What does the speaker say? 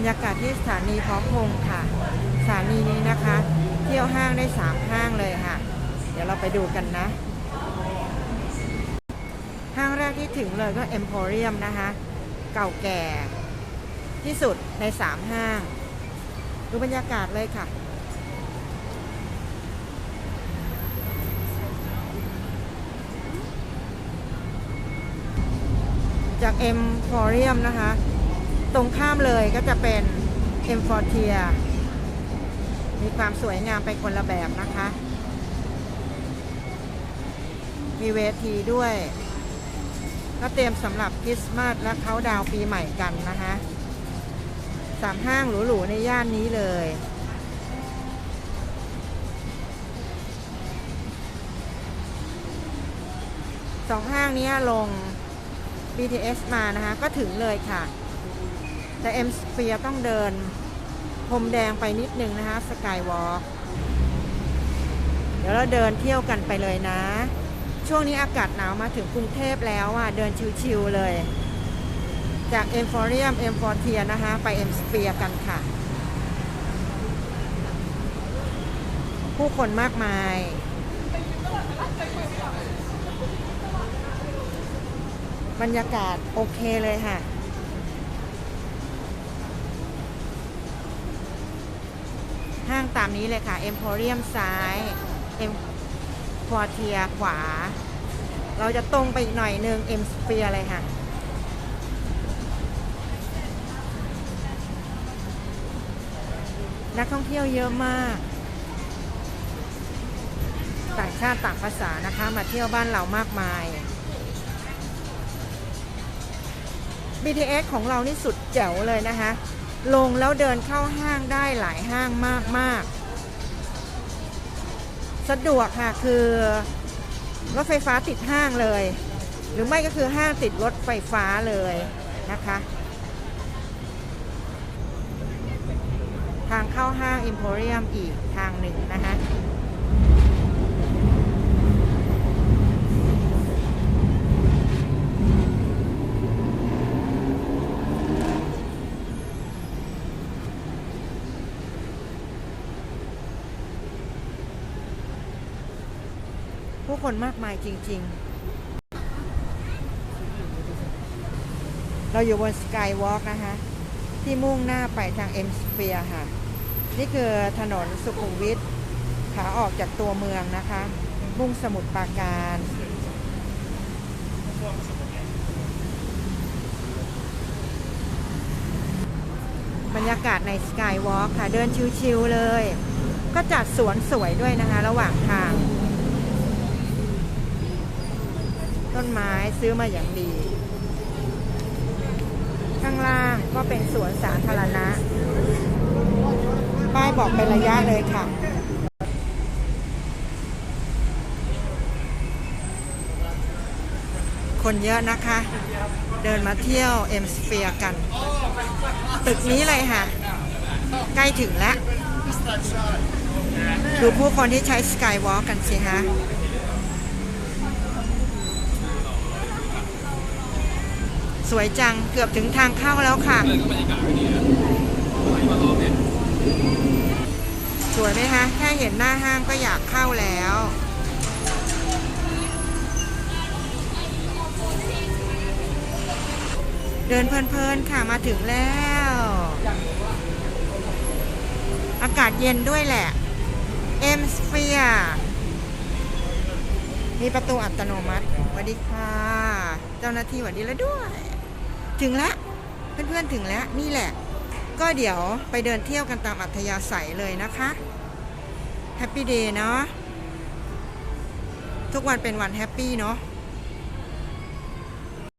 รยากาศที่สถานีพร้อมพงษ์ค่ะ สถานีนี้นะคะ เที่ยวห้างได้สามห้างเลยค่ะ เดี๋ยวเราไปดูกันนะ ห้างแรกที่ถึงเลยก็ Emporium นะคะ เก่าแก่ที่สุดในสามห้าง ดูบรรยากาศเลยค่ะจาก Emporium นะคะ ตรงข้ามเลยก็จะเป็น M f o r t i e r มีความสวยงามไปคนละแบบนะคะ มีเวทีด้วย ก็เตรียมสำหรับคริสต์มาสและเขาดาวปีใหม่กันนะคะสามห้างหรูๆในย่านนี้เลย สองห้างนี้ลง BTS มานะคะ ก็ถึงเลยค่ะ แต่ M Sphere ต้องเดินพรมแดงไปนิดนึงนะคะ Skywalk เดี๋ยวเราเดินเที่ยวกันไปเลยนะ ช่วงนี้อากาศหนาวมาถึงกรุงเทพแล้วอะเดินชิวๆเลย จาก e m p o r i u m M f o r t i e r นะคะไป M Sphere กันค่ะ ผู้คนมากมายบรรยากาศโอเคเลยค่ะางตามนี้เลยค่ะเอ็มโพเรียมซ้ายเอ็มพอเทียขวา เราจะตรงไปอีกหน่อยนึงเอ็มสเปียเลยค่ะนักท่องเที่ยวเยอะมาก ต่างชาติต่างภาษานะคะ มาเที่ยวบ้านเรามากมาย BTS ของเรานี่สุดแจ๋วเลยนะคะ ลงแล้วเดินเข้าห้างได้หลายห้างมากมากสะดวกค่ะคือรถไฟฟ้าติดห้างเลย หรือไม่ก็คือห้างติดรถไฟฟ้าเลยนะคะ ทางเข้าห้าง Emporium อีกทางหนึ่งนะคะ ผู้คนมากมายจริง ๆ เราอยู่บนสกายวอล์กนะคะ ที่มุ่งหน้าไปทางเอ็มสเฟียค่ะ นี่คือถนนสุขุมวิทขาออกจากตัวเมืองนะคะ มุ่งสมุทรปราการ บรรยากาศในสกายวอล์กค่ะ เดินชิวๆเลย ก็จัดสวนสวยด้วยนะคะ ระหว่างทาง ต้นไม้ซื้อมาอย่างดี ข้างล่างก็เป็นสวนสาธารณะ ป้ายบอกเป็นระยะเลยค่ะคนเยอะนะคะ เดินมาเที่ยวเอ็มสเฟียกัน ตึกนี้เลยค่ะ ใกล้ถึงแล้ว ดูผู้คนที่ใช้สกายวอล์กกันสิฮะ สวยจังเกือบถึงทางเข้าแล้วค่ะ สวยไหมคะแค่เห็นหน้าห้างก็อยากเข้าแล้วเดินเพลินๆค่ะมาถึงแล้ว อากาศเย็นด้วยแหละ เอ็มสเฟียมีประตูอัตโนมัติสวัสดีค่ะ เจ้าหน้าที่สวัสดีแล้วด้วย ถึงแล้วเพื่อนๆถึงแล้วนี่แหละ ก็เดี๋ยวไปเดินเที่ยวกันตามอัธยาศัยเลยนะคะแฮปปี้เดย์เนาะทุกวันเป็นวันแฮปปี้เนาะ